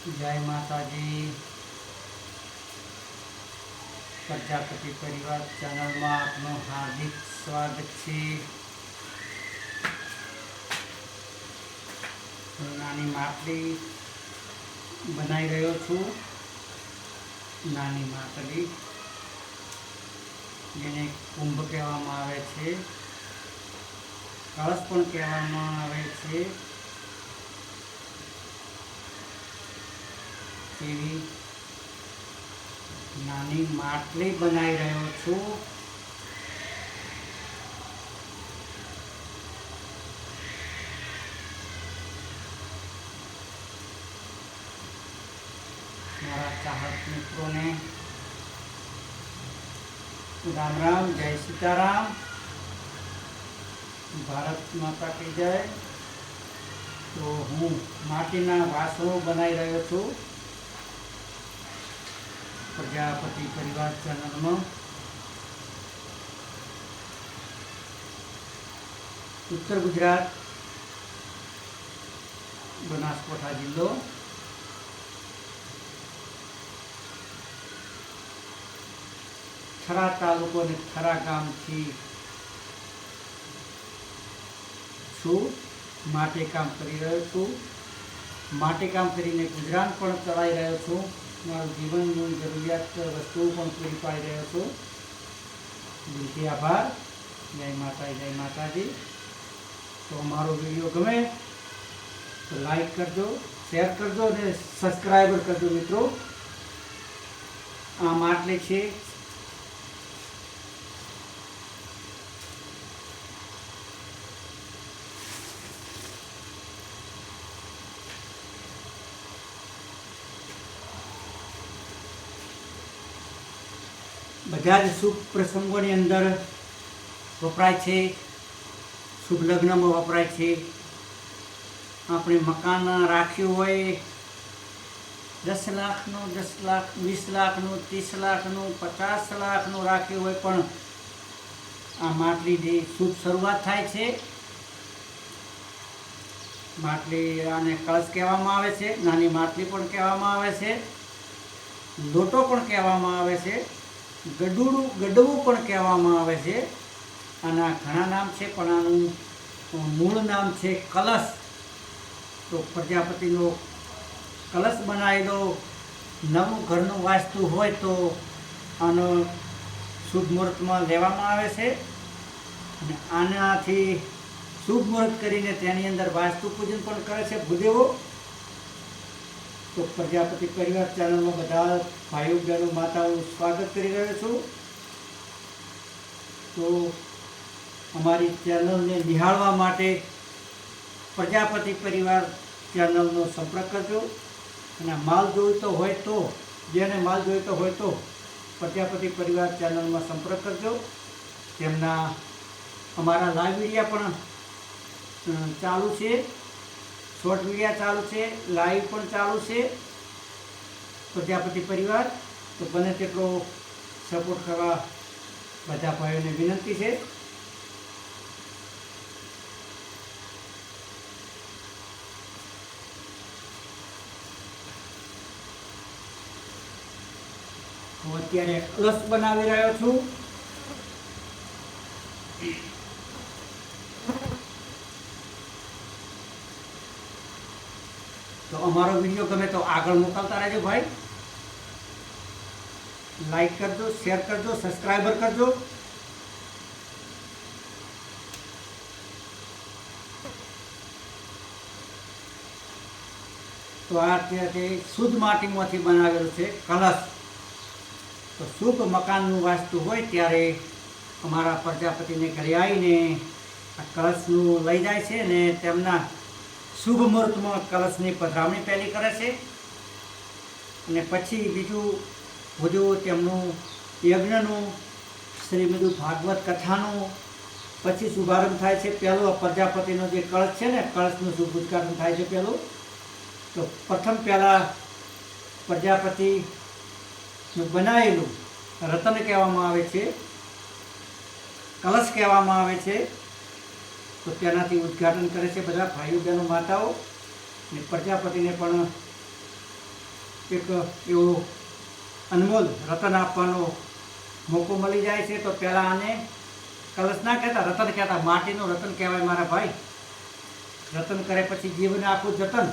જય માતાજી. પ્રજાપતિ પરિવાર ચેનલમાં આપનું હાર્દિક સ્વાગત છે. નાની માટલી બનાવી રહ્યો છું. નાની માટલી જેને કુંભ કહેવામાં આવે છે. કળશ પણ કહેવામાં આવે છે. એવી નાની માટલી બનાવી રહ્યો છું. મારા ચાહક મિત્રોને રામ રામ, જય સીતારામ. ભારત માતા કી જય. તો હું માટીના વાસણો બનાવી રહ્યો છું. પ્રજાપતિ પરિવાર ચેનલમાં. ઉત્તર ગુજરાત, બનાસકાંઠા જિલ્લો. થરા તાલુકો અને થરા ગામથી છું, માટે કામ કરી રહ્યો છું. માટે કામ કરીને ગુજરાન પણ ચલાવી રહ્યો છું. મારું જીવનનું જરૂરિયાત વસ્તુઓ પણ પૂરી પાડી રહ્યો છું. દિલથી આભાર. જય માતા જય માતાજી. તો મારો વીડિયો ગમે તો લાઈક કરજો, શેર કરજો અને સબસ્ક્રાઈબર કરજો મિત્રો. આમ આટલે છે. બધા જ શુભ પ્રસંગોની અંદર વપરાય છે, શુભ લગ્નમાં વપરાય છે. આપણે મકાન રાખ્યું હોય, દસ લાખનું, દસ લાખ, વીસ લાખનું, ત્રીસ લાખનું, પચાસ લાખનું રાખ્યું હોય પણ આ માટલીની શુભ શરૂઆત થાય છે, માટલી આને કળશ કહેવામાં આવે છે, નાની માટલી પણ કહેવામાં આવે છે, લોટો પણ કહેવામાં આવે છે. ગડુડું ગડવું પણ કહેવામાં આવે છે. આના ઘણા નામ છે, પણ આનું મૂળ નામ છે કલશ. તો પ્રજાપતિનો કલશ બનાવેલો, નવું ઘરનું વાસ્તુ હોય તો આનો શુભ મુહૂર્તમાં લેવામાં આવે છે. અને આનાથી શુભ મુહૂર્ત કરીને તેની અંદર વાસ્તુ પૂજન પણ કરે છે. ભૂદેવો તો પ્રજાપતિ પરિવાર ચેનલમાં બધા ભાઈઓ માતાઓ સ્વાગત કરી રહ્યો છું. તો અમારી ચેનલને નિહાળવા માટે પ્રજાપતિ પરિવાર ચેનલનો સંપર્ક કરજો. અને માલ જોઈતો હોય તો, જેને માલ જોઈતો હોય તો પ્રજાપતિ પરિવાર ચેનલમાં સંપર્ક કરજો. તેમના અમારા લાઈવ વિડીયા પણ ચાલુ છે. શોર્ટ વિડીયા ચાલુ છે, લાઈવ પણ ચાલુ છે. પ્રજાપતિ પરિવાર, તો બને તેટલો સપોર્ટ કરવા બધા ભાઈઓને વિનંતી છે. હું અત્યારે કલશ બનાવી રહ્યો છું. તો અમારો વીડિયો ગમે તો આગળ મોકલતા રહેજો ભાઈ. લાઈક કરજો શેર કરજો સબસ્ક્રાઈબર કરજો. તો આ અત્યારે શુદ્ધ માટીમાંથી બનાવેલું છે કલશ. તો શુભ મકાનનું વાસ્તુ હોય ત્યારે અમારા પ્રજાપતિને ઘરે આવીને આ કલશનું લઈ જાય છે ને તેમના શુભ મુહૂર્તમાં કલશની પધરામણી પહેલી કરે છે. અને પછી બીજું બધું તેમનું યજ્ઞનું શ્રીમદુ ભાગવત કથાનું, પછી શુભારંભ થાય છે પહેલો. પ્રજાપતિનો જે કળશ છે ને, કળશનું શુભ ઉદ્ઘાટન થાય છે પહેલું. તો પ્રથમ પહેલાં પ્રજાપતિનું બનાવેલું રતન કહેવામાં આવે છે, કલશ કહેવામાં આવે છે. તો તેનાથી ઉદ્ઘાટન કરે છે બધા ભાઈઓ માતાઓ. ને પ્રજાપતિને પણ એક એવો અનમોલ રતન આપવાનો મોકો મળી જાય છે. તો પહેલાં આને કલશ ના કહેતા, રતન કહેતા. માટીનું રતન કહેવાય મારા ભાઈ. રતન કરે પછી જીવન આખું જતન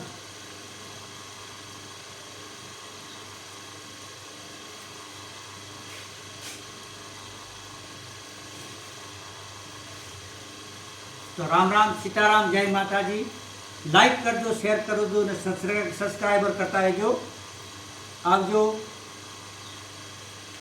તો રામ રામ, સીતારામ, જય માતાજી. લાઈક કરજો શેર કરજો અને સબસ્ક્રાઈબર કરતા રહેજો. આવજો.